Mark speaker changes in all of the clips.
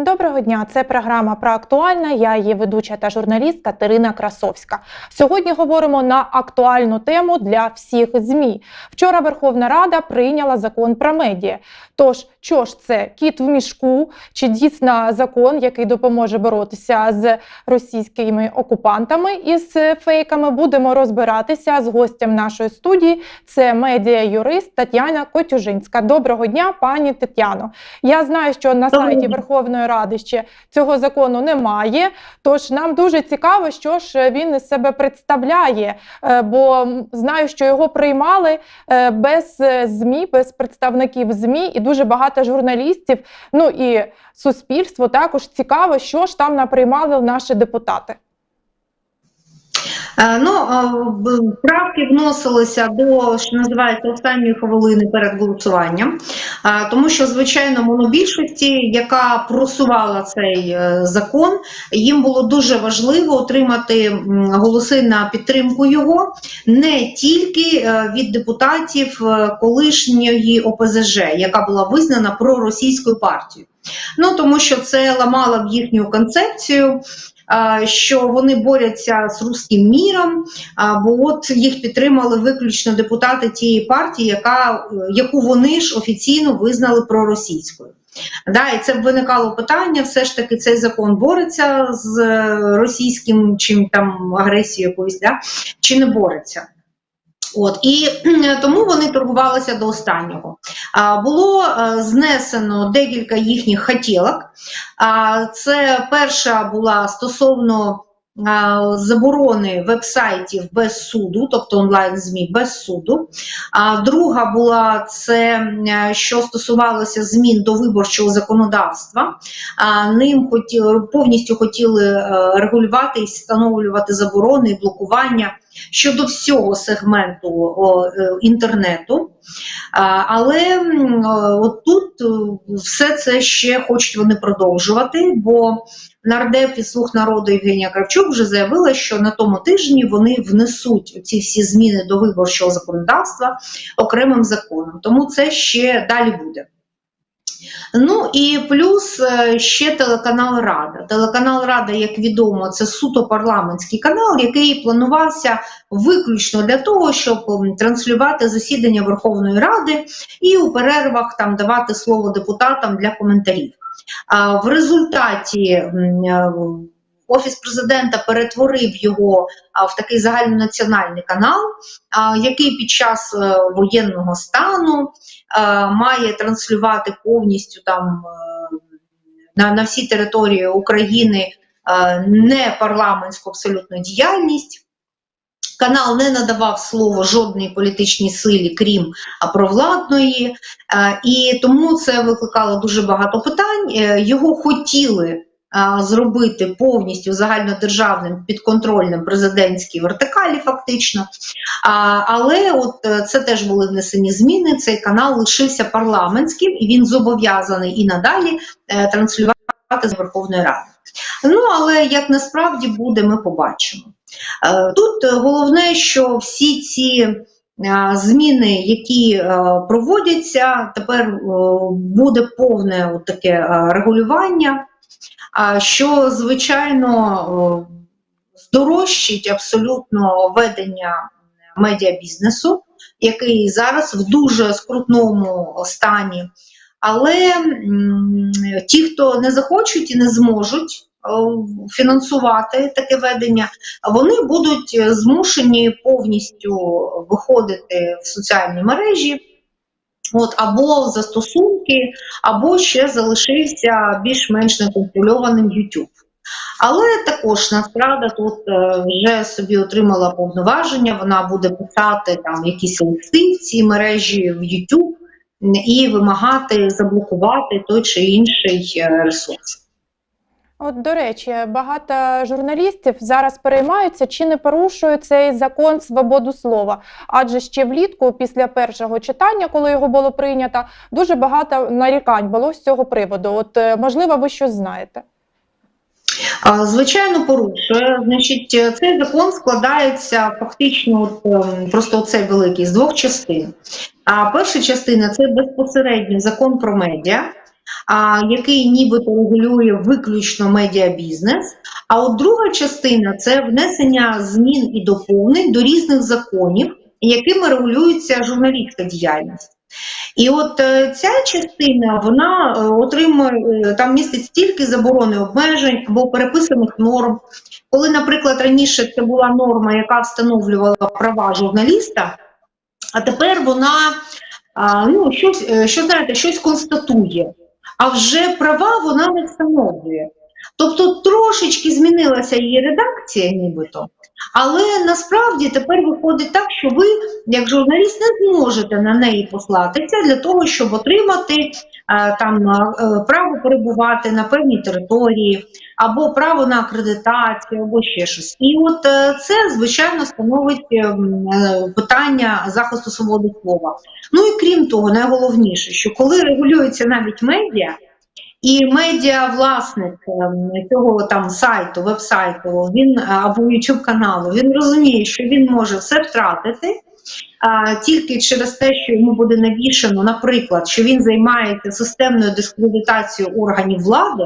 Speaker 1: Доброго дня, це програма про актуальна. Я її ведуча та журналіст Катерина Красовська. Сьогодні говоримо на актуальну тему для всіх ЗМІ. Вчора Верховна Рада прийняла закон про медіа. Тож, що ж це кіт в мішку, чи дійсно закон, який допоможе боротися з російськими окупантами із фейками, будемо розбиратися з гостем нашої студії. Це медіа-юрист Тетяна Котюжинська. Доброго дня, пані Тетяно. Я знаю, що на сайті. Верховної Ради ще цього закону немає. Тож нам дуже цікаво, що ж він із себе представляє, Е, бо знаю, що його приймали е, без е, ЗМІ, без представників ЗМІ, і дуже багато журналістів. Ну і суспільство також цікаво, що ж там наприймали наші депутати.
Speaker 2: Е, Ну, правки вносилися до, що називається, останньої хвилини перед голосуванням, Е, тому що, звичайно, монобільшості, яка просувала цей е, закон, їм було дуже важливо отримати голоси на підтримку його не тільки від депутатів колишньої ОПЗЖ, яка була визнана проросійською партією. Ну, тому що це ламало б їхню концепцію, що вони борються з руським міром, бо от їх підтримали виключно депутати тієї партії, яка, е, яку вони ж офіційно визнали проросійською. Да, і це б виникало питання: все ж таки цей закон бореться з е, російським чим там агресією якоюсь, да, чи не бореться. От і тому вони торгувалися до останнього. А, було е, знесено декілька їхніх хотілок. А, Це перша була стосовно заборони вебсайтів без суду, тобто онлайн-ЗМІ без суду. А друга була це, е, що стосувалося змін до виборчого законодавства. Ним хотіли, повністю хотіли е, регулювати і встановлювати заборони і блокування щодо всього сегменту о, е, інтернету. А, Але от тут все це ще хочуть вони продовжувати, бо нардеп і слух народу Євгенія Кравчук вже заявила, що на тому тижні вони внесуть ці всі зміни до виборчого законодавства окремим законом. Тому це ще далі буде. Ну і плюс е, ще телеканал Рада. Телеканал Рада, як відомо, це суто парламентський канал, який планувався виключно для того, щоб транслювати засідання Верховної Ради і у перервах там давати слово депутатам для коментарів. В результаті е, Офіс президента перетворив його в такий загальнонаціональний канал, який під час е, воєнного стану е, має транслювати повністю там на, на всій території України не парламентську абсолютно діяльність. Канал не надавав слово жодній політичній силі, крім провладної, Е, і тому це викликало дуже багато питань. Е, Його хотіли зробити повністю загальнодержавним підконтрольним президентській вертикалі, фактично. Але от е, це теж були внесені зміни. Цей канал лишився парламентським і він зобов'язаний і надалі е, транслювати з Верховної Ради. Ну але як насправді буде, ми побачимо. Е, Тут головне, що всі ці е, зміни, які е, проводяться, тепер буде повне таке регулювання, що, звичайно, здорожчить абсолютно ведення медіабізнесу, який зараз в дуже скрутному стані. Але ті, хто не захочуть і не зможуть фінансувати таке ведення, вони будуть е, змушені повністю виходити в соціальні мережі. От, або застосунки, або ще залишився більш-менш неконтрольованим YouTube. Але також Нацрада тут е, вже собі отримала повноваження, вона буде писати там якісь листи в цій мережі в YouTube і вимагати заблокувати той чи інший е, ресурс.
Speaker 1: От, до речі, багато журналістів зараз переймаються, чи не порушує цей закон свободу слова. Адже ще влітку, після першого читання, коли його було прийнято, дуже багато нарікань було з цього приводу. От, е, можливо, ви щось знаєте.
Speaker 2: Звичайно, порушує. Значить, е, цей закон складається фактично от, ем, просто оцей великий з двох частин. А перша частина це безпосередньо закон про медіа. Який нібито регулює виключно медіабізнес. А от друга частина це внесення змін і доповнень до різних законів, якими регулюється журналістська діяльність. І от е, ця частина вона е, отримує е, там містить стільки заборони обмежень або переписаних норм. Коли, наприклад, раніше це була норма, яка встановлювала права журналіста, а тепер вона ну, щось, що знаєте, щось констатує, а вже права вона не встановлює. Тобто трошечки змінилася її редакція, нібито, але насправді тепер виходить так, що ви, як журналіст, не зможете на неї послатися для того, щоб отримати е, там е, право перебувати на певній території, або право на акредитацію, або ще щось. І от е, це, звичайно, становить питання захисту свободи слова. Ну і крім того, найголовніше, що коли регулюється навіть медіа. І медіа-власник ем, цього там сайту, веб-сайту, він е, або youtube каналу, він розуміє, що він може все втратити а, тільки через те, що йому буде навішано, наприклад, що він займається системною дискредитацією органів влади.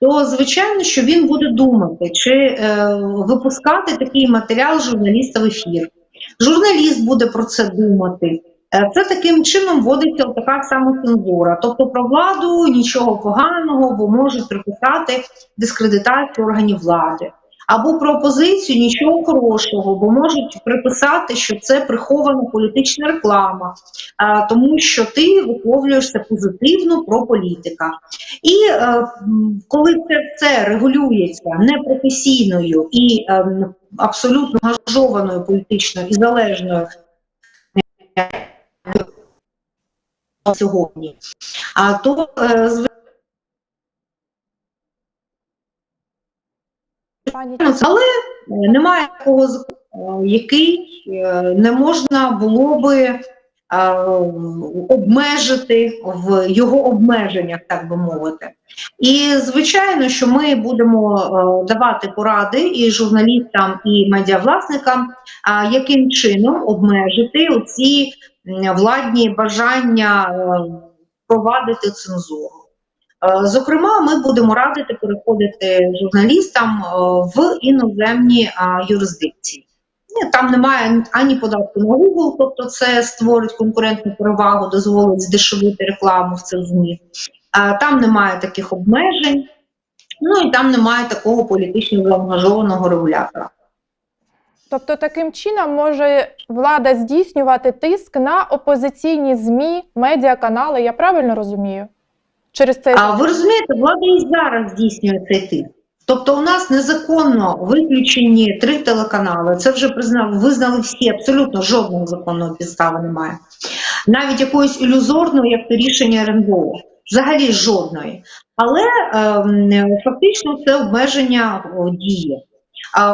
Speaker 2: То звичайно, що він буде думати, чи е, випускати такий матеріал журналіста в ефір. Журналіст буде про це думати. Е, Це таким чином вводиться така самоцензура. Тобто про владу нічого поганого, бо можуть приписати дискредитацію органів влади. Або про опозицію нічого хорошого, бо можуть приписати, що це прихована політична реклама, а, тому що ти висловлюєшся позитивно про політика. І е, коли це все регулюється непрофесійною і абсолютно гажованою політичною і залежною сьогодні, а то е, звичайно, але е, немає такого закону, е, який не можна було би обмежити в його обмеженнях, так би мовити. І звичайно, що ми будемо давати поради і журналістам, і медіавласникам, яким чином обмежити оці м, владні бажання е, провадити цензуру. Е, Зокрема, ми будемо радити переходити журналістам е, в іноземні юрисдикції. Там немає ані податку на Google, тобто це створить конкурентну перевагу, дозволить здешевити рекламу в цих ЗМІ. Там немає таких обмежень, ну і там немає такого політично заангажованого регулятора.
Speaker 1: Тобто таким чином може влада здійснювати тиск на опозиційні ЗМІ, медіаканали, я правильно розумію? Через цей
Speaker 2: А ви розумієте, влада і зараз здійснює цей тиск. Тобто, у нас незаконно виключені три телеканали. Це вже признав, визнали всі, абсолютно жодного законного підстави немає. Навіть якоїсь ілюзорної, як то рішення РНБО. Взагалі жодної. Але ем, фактично це обмеження діє. А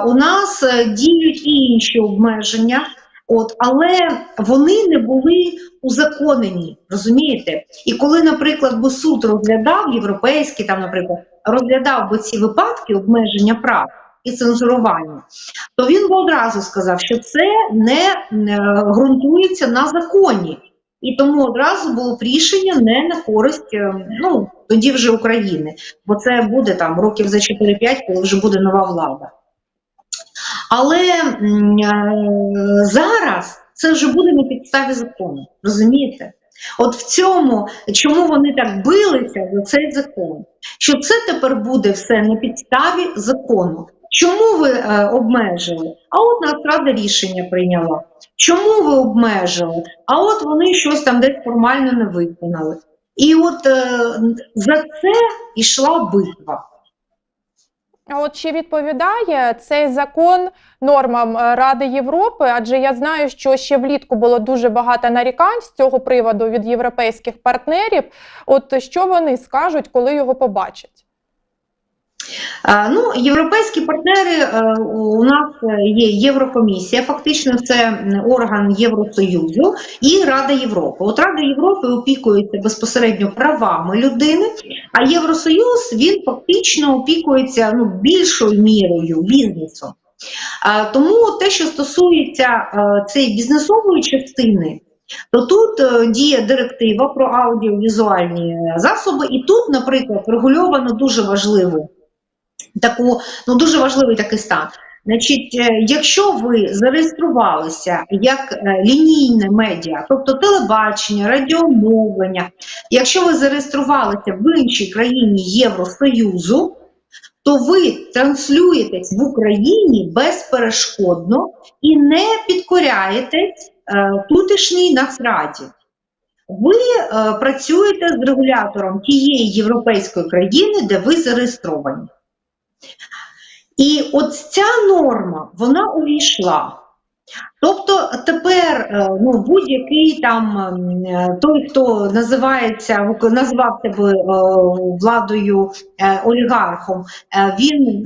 Speaker 2: у нас е, діють інші обмеження, от, але вони не були узаконені, розумієте? І коли, наприклад, би суд розглядав європейський, там, наприклад, розглядав би ці випадки обмеження прав і цензурування, то він би одразу сказав, що це не ґрунтується на законі. І тому одразу було б рішення не на користь, е, ну тоді вже України, бо це буде там років за 4-5, коли вже буде нова влада. Але е, зараз це вже буде на підставі закону, розумієте? От в цьому, чому вони так билися за цей закон, що це тепер буде все на підставі закону. Чому ви е, обмежили? А от Нацрада рішення прийняла. Чому ви обмежили? А от вони щось там десь формально не виконали. І от е, за це йшла битва.
Speaker 1: От чи відповідає цей закон нормам е, Ради Європи? Адже я знаю, що ще влітку було дуже багато нарікань з цього приводу від європейських партнерів. От що вони скажуть, коли його побачать?
Speaker 2: Ну, європейські партнери е, у нас є Єврокомісія, фактично це орган Євросоюзу і Рада Європи. От Рада Європи опікується безпосередньо правами людини, а Євросоюз він фактично опікується ну, більшою мірою бізнесом. Тому те, що стосується е, цієї бізнесової частини, то тут е, діє директива про аудіовізуальні е, засоби, і тут, наприклад, врегульовано дуже важливу таку, ну дуже важливий такий стан. Значить, е, якщо ви зареєструвалися як е, лінійне медіа, тобто телебачення, радіомовлення, якщо ви зареєструвалися в іншій країні Євросоюзу, то ви транслюєтесь в Україні безперешкодно і не підкоряєтесь е, тутешній нацраді. Ви е, працюєте з регулятором тієї європейської країни, де ви зареєстровані. І от ця норма, вона увійшла. Тобто тепер е, ну, будь-який там е, той, хто називається, назвався би е, владою олігархом, він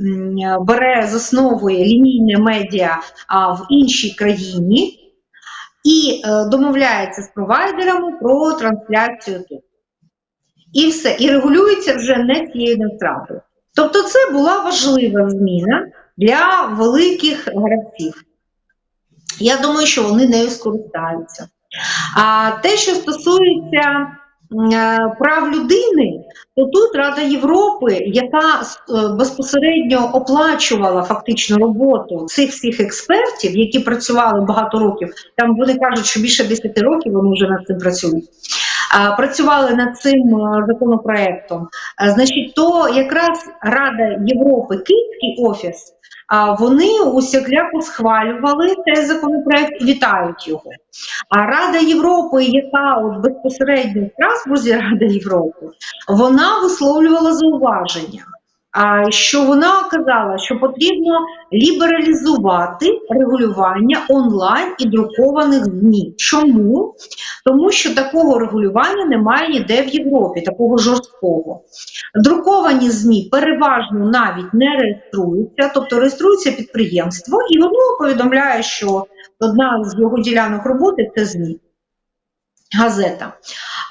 Speaker 2: бере, засновує лінійне медіа в іншій країні і домовляється з провайдерами про трансляцію тут. І все, і регулюється вже не цією нестратою. Тобто, це була важлива зміна для великих гравців. Я думаю, що вони нею скористаються. А те, що стосується е, прав людини, то тут Рада Європи, яка е, безпосередньо оплачувала фактично роботу цих всіх експертів, які працювали багато років, там вони кажуть, що більше 10 років вони вже над цим працюють. Працювали над цим е, законопроектом. Значить, то якраз Рада Європи, Київський офіс, вони усякляко схвалювали цей законопроект і вітають його. А Рада Європи, яка от безпосередньо в Страсбурзі Рада Європи, вона висловлювала зауваження. Що вона казала, що потрібно лібералізувати регулювання онлайн і друкованих ЗМІ. Чому? Тому що такого регулювання немає ніде в Європі, такого жорсткого. Друковані ЗМІ переважно навіть не реєструються, тобто реєструється підприємство, і воно повідомляє, що одна з його ділянок роботи це ЗМІ, газета.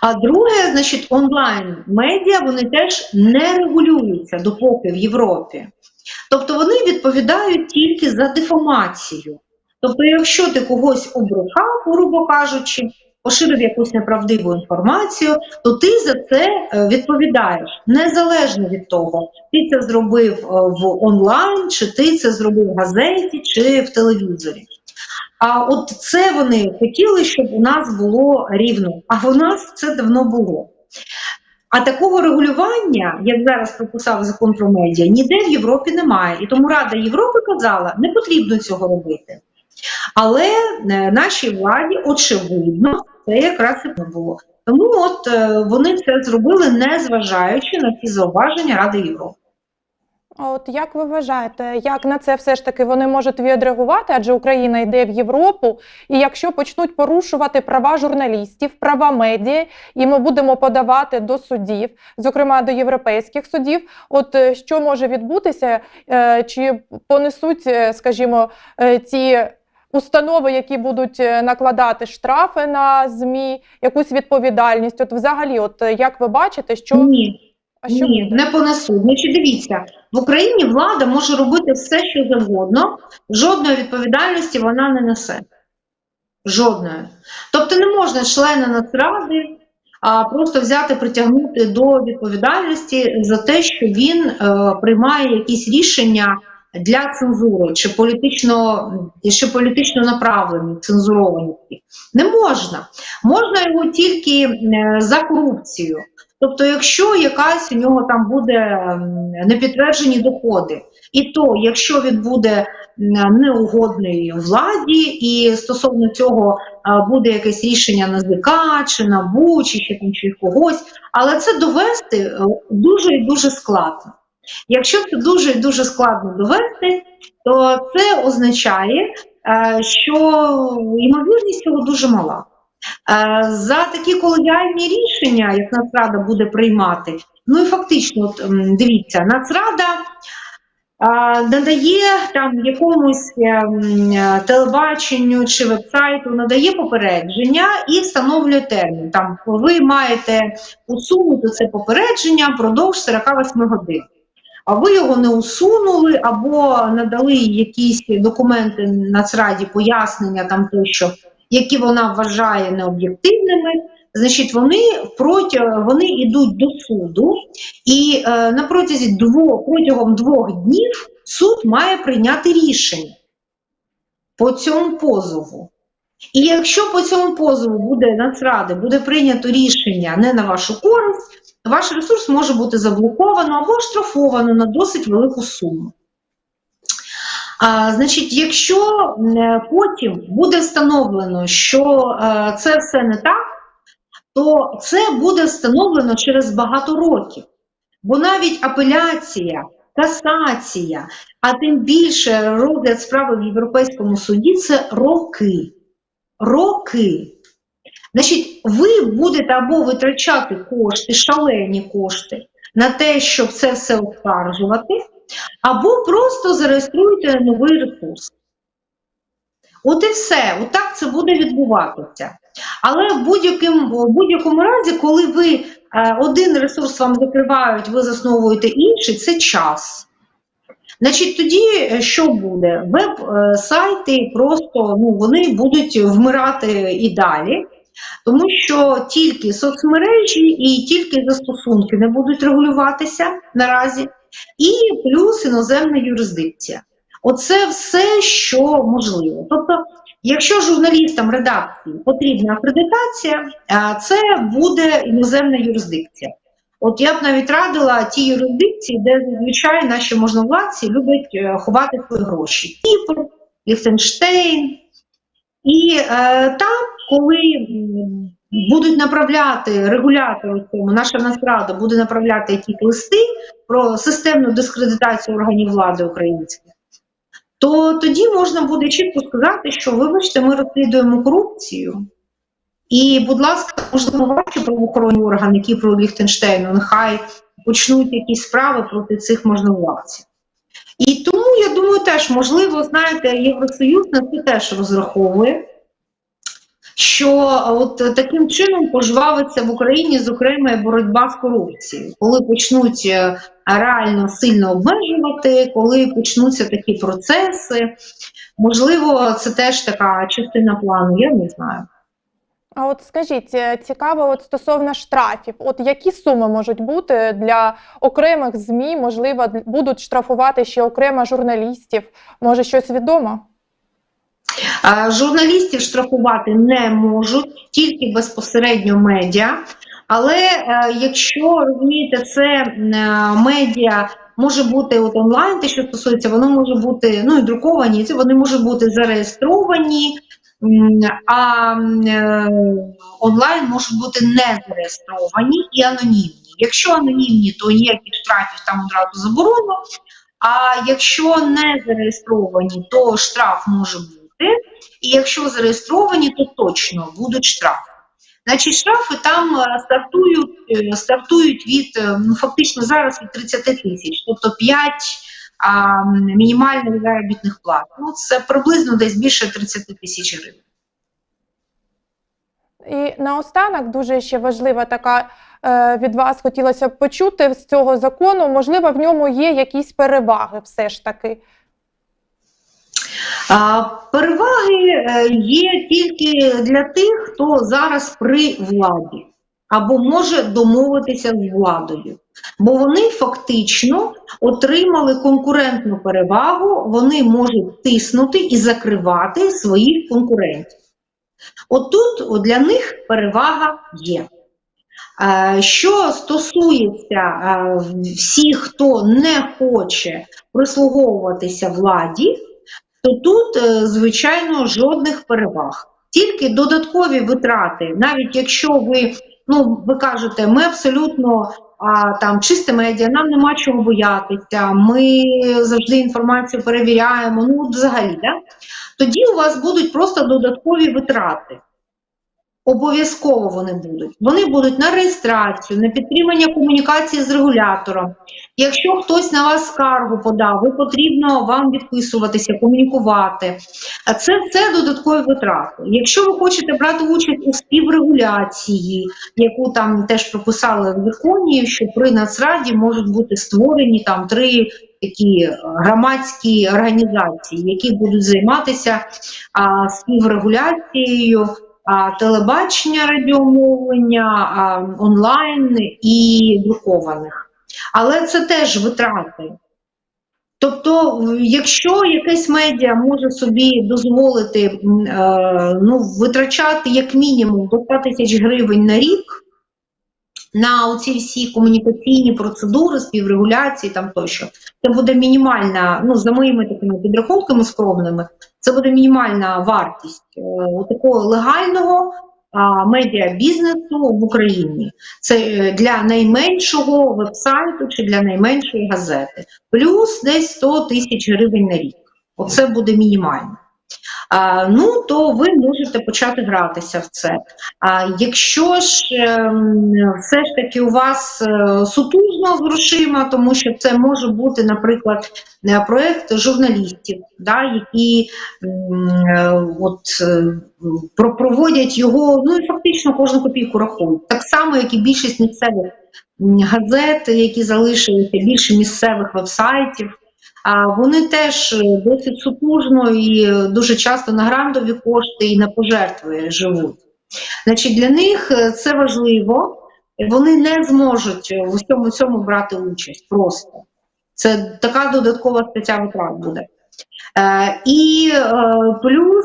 Speaker 2: А друге, значить, онлайн-медіа вони теж не регулюються допоки в Європі. Тобто вони відповідають тільки за дефамацію. Тобто, якщо ти когось обрехав, грубо кажучи, поширив якусь неправдиву інформацію, то ти за це е, відповідаєш незалежно від того, ти це зробив е, в онлайн, чи ти це зробив в газеті, чи в телевізорі. А от це вони хотіли, щоб у нас було рівно, а у нас це давно було. А такого регулювання, як зараз прописав закон про медіа, ніде в Європі немає. І тому Рада Європи казала, не потрібно цього робити. Але е, нашій владі, очевидно, це якраз і не було. Тому от е, вони це зробили, не зважаючи на ті зауваження Ради Європи.
Speaker 1: От як ви вважаєте, як на це все ж таки вони можуть відреагувати? Адже Україна йде в Європу, і якщо почнуть порушувати права журналістів, права медіа, і ми будемо подавати до судів, зокрема до європейських судів, от е, що може відбутися, Е, чи понесуть, е, скажімо, ці установи, які будуть накладати штрафи на ЗМІ, якусь відповідальність? От взагалі, от як ви бачите, що
Speaker 2: Ні.
Speaker 1: А що
Speaker 2: Ні,
Speaker 1: буде?
Speaker 2: не понесуть. Значить, дивіться, в Україні влада може робити все, що завгодно, жодної відповідальності вона не несе. Жодної. Тобто не можна члена Нацради а просто взяти, притягнути до відповідальності за те, що він е, приймає якісь рішення для цензури чи політично, чи політично направлені, цензуровані. Не можна. Можна його тільки е, за корупцію. Тобто, якщо якась у нього там буде непідтверджені доходи, і то, якщо він буде неугодний владі, і стосовно цього буде якесь рішення НАЗК, чи НАБУ, чи ще там чи когось, але це довести е, дуже і дуже складно. Якщо це дуже і дуже складно довести, то це означає, е, що ймовірність цього дуже мала. Е, За такі колегіальні рішення, як Нацрада буде приймати, ну і фактично, от, дивіться, Нацрада надає там якомусь е, телебаченню чи вебсайту, надає попередження і встановлює термін. Там ви маєте усунути це попередження впродовж 48 годин. А ви його не усунули, або надали якісь документи Нацраді, пояснення там те, що які вона вважає необ'єктивними, значить, вони проти, вони йдуть до суду, і е, на протязі двох, протягом двох днів суд має прийняти рішення по цьому позову. І якщо по цьому позову буде Нацради, буде прийнято рішення не на вашу користь, ваш ресурс може бути заблоковано або штрафовано на досить велику суму. Значить, якщо потім буде встановлено, що е, це все не так, то це буде встановлено через багато років. Бо навіть апеляція, касація, а тим більше розгляд справи в Європейському суді це роки. Роки. Значить, ви будете або витрачати кошти, шалені кошти на те, щоб це все оскаржувати, або просто зареєструєте новий ресурс. От і все, отак це буде відбуватися. Але в будь-якому, будь-якому разі, коли ви е, один ресурс вам закривають, ви засновуєте інший, це час. Значить, тоді е, що буде? Веб-сайти просто ну, вони будуть вмирати і далі, тому що тільки соцмережі і тільки застосунки не будуть регулюватися наразі, і плюс іноземна юрисдикція. Оце все, що можливо. Тобто, якщо журналістам редакції потрібна акредитація, це буде іноземна юрисдикція. От я б навіть радила ті юрисдикції, де зазвичай наші можновладці люблять е, ховати свої гроші. Кіпр, Ліхтенштейн. І е, там, коли будуть направляти регулятори, цьому, наша Нацрада буде направляти якісь листи про системну дискредитацію органів влади українських, то тоді можна буде чітко сказати, що вибачте, ми розслідуємо корупцію. І, будь ласка, можливо, ваші правоохоронні органи Кіпру Ліхтенштейну, нехай почнуть якісь справи проти цих можновладців. І тому я думаю, теж можливо, знаєте, Євросоюз на це теж розраховує, що от таким чином пожвавиться в Україні, зокрема, боротьба з корупцією, коли почнуть е, реально сильно обмежувати, коли почнуться такі процеси. Можливо, це теж така частина плану, я не знаю.
Speaker 1: А от скажіть, е, цікаво, от стосовно штрафів, от які суми можуть бути для окремих ЗМІ, можливо, будуть штрафувати ще окремо журналістів? Може, щось відомо?
Speaker 2: Журналістів штрафувати не можуть, тільки безпосередньо медіа. Але е, якщо розумієте, це е, медіа може бути от онлайн, те, що стосується, воно може бути ну і друковані, це вони можуть бути зареєстровані, а е, онлайн можуть бути не зареєстровані і анонімні. Якщо анонімні, то ніяких штрафів там одразу заборонено. А якщо не зареєстровані, то штраф може бути. І якщо зареєстровані, то точно будуть штрафи. Значить, штрафи там е, стартують, е, стартують від е, ну, фактично зараз від 30 тисяч, тобто 5 а, мінімальних заробітних плат. Ну, це приблизно десь більше 30 тисяч гривень.
Speaker 1: І наостанок дуже ще важлива така е, від вас хотілося б почути з цього закону. Можливо, в ньому є якісь переваги, все ж таки.
Speaker 2: Переваги е, є тільки для тих, хто зараз при владі або може домовитися з владою. Бо вони фактично отримали конкурентну перевагу, вони можуть тиснути і закривати своїх конкурентів. Отут от для них перевага є. Е, Що стосується е, всіх, хто не хоче прислуговуватися владі, то тут, е, звичайно, жодних переваг. Тільки додаткові витрати, навіть якщо ви, ну, ви кажете, ми абсолютно а, там чисте медіа, нам нема чого боятися, ми завжди інформацію перевіряємо, ну, взагалі, да? тоді у вас будуть просто додаткові витрати. Обов'язково вони будуть. Вони будуть на реєстрацію, на підтримання комунікації з регулятором. Якщо хтось на вас скаргу подав, ви потрібно вам відписуватися, комунікувати. А це все додаткові витрати. Якщо ви хочете брати участь у співрегуляції, яку там теж прописали в законі, що при Нацраді можуть бути створені там три такі громадські організації, які будуть займатися а, співрегуляцією телебачення, радіомовлення, онлайн і друкованих. Але це теж витрати. Тобто, якщо якесь медіа може собі дозволити е, ну, витрачати як мінімум до 100 тисяч гривень на рік на оці всі комунікаційні процедури, співрегуляції там тощо, це буде мінімальна, ну за моїми такими підрахунками скромними, це буде мінімальна вартість е, такого легального медіабізнесу в Україні. Це е, для найменшого вебсайту чи для найменшої газети. Плюс десь 100 тисяч гривень на рік. Оце буде мінімально. Ну, то ви можете почати гратися в це. А якщо ж ем, все ж таки у вас е, сутужно з грошима, тому що це може бути, наприклад, е, проект журналістів, да, які е, от, проводять його, ну і фактично кожну копійку рахують. Так само, як і більшість місцевих газет, які залишилися, більше місцевих вебсайтів. Вони теж е, досить сутужно і е, дуже часто на грантові кошти і на пожертви живуть. Значить, для них е, це важливо, вони не зможуть в усьому цьому брати участь просто. Це така додаткова стаття витрат буде. І плюс,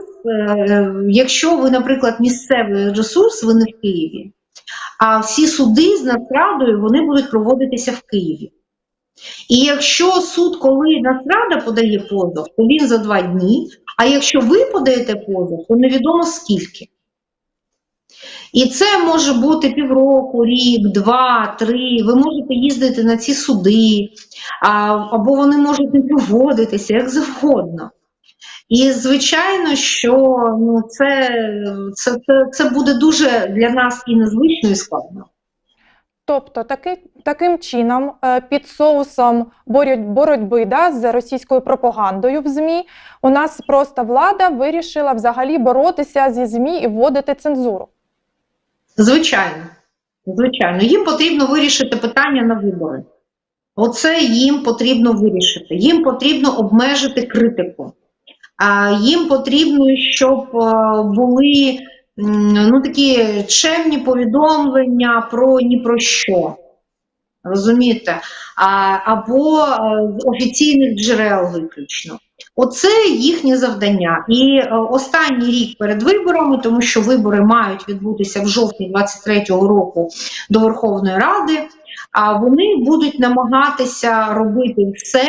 Speaker 2: якщо ви, наприклад, місцевий ресурс, ви не в Києві, а всі суди з Нацрадою вони будуть проводитися в Києві. І якщо суд, коли Нацрада подає позов, то він за два дні, а якщо ви подаєте позов, то невідомо скільки. І це може бути півроку, рік, два, три. Ви можете їздити на ці суди, або вони можуть не проводитися, як завгодно. І звичайно, що ну, це, це, це, це буде дуже для нас і незвично, і складно.
Speaker 1: Тобто, таки, таким чином, е, під соусом бороть- боротьби да, з російською пропагандою в ЗМІ, у нас просто влада вирішила взагалі боротися зі ЗМІ і вводити цензуру.
Speaker 2: Звичайно, звичайно, їм потрібно вирішити питання на вибори. Оце їм потрібно вирішити. Їм потрібно обмежити критику. А їм потрібно, щоб е, були ну, такі чемні повідомлення про ні про що. Розумієте? А, або е, з офіційних джерел виключно. Оце їхнє завдання. І е, останній рік перед виборами, тому що вибори мають відбутися в жовтні 23-го року до Верховної Ради, а вони будуть намагатися робити все,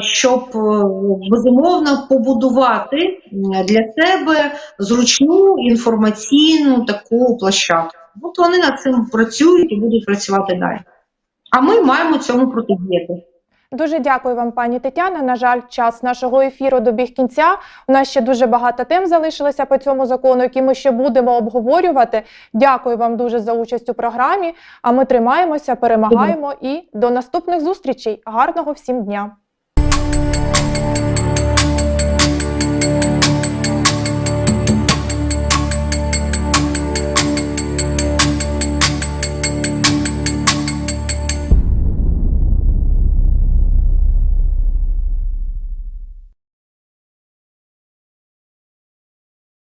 Speaker 2: щоб е, безумовно побудувати для себе зручну інформаційну таку площадку. От вони над цим працюють і будуть працювати далі. А ми маємо цьому протидіяти.
Speaker 1: Дуже дякую вам, пані Тетяна. На жаль, час нашого ефіру добіг кінця. У нас ще дуже багато тем залишилося по цьому закону, які ми ще будемо обговорювати. Дякую вам дуже за участь у програмі. А ми тримаємося, перемагаємо і до наступних зустрічей. Гарного всім дня!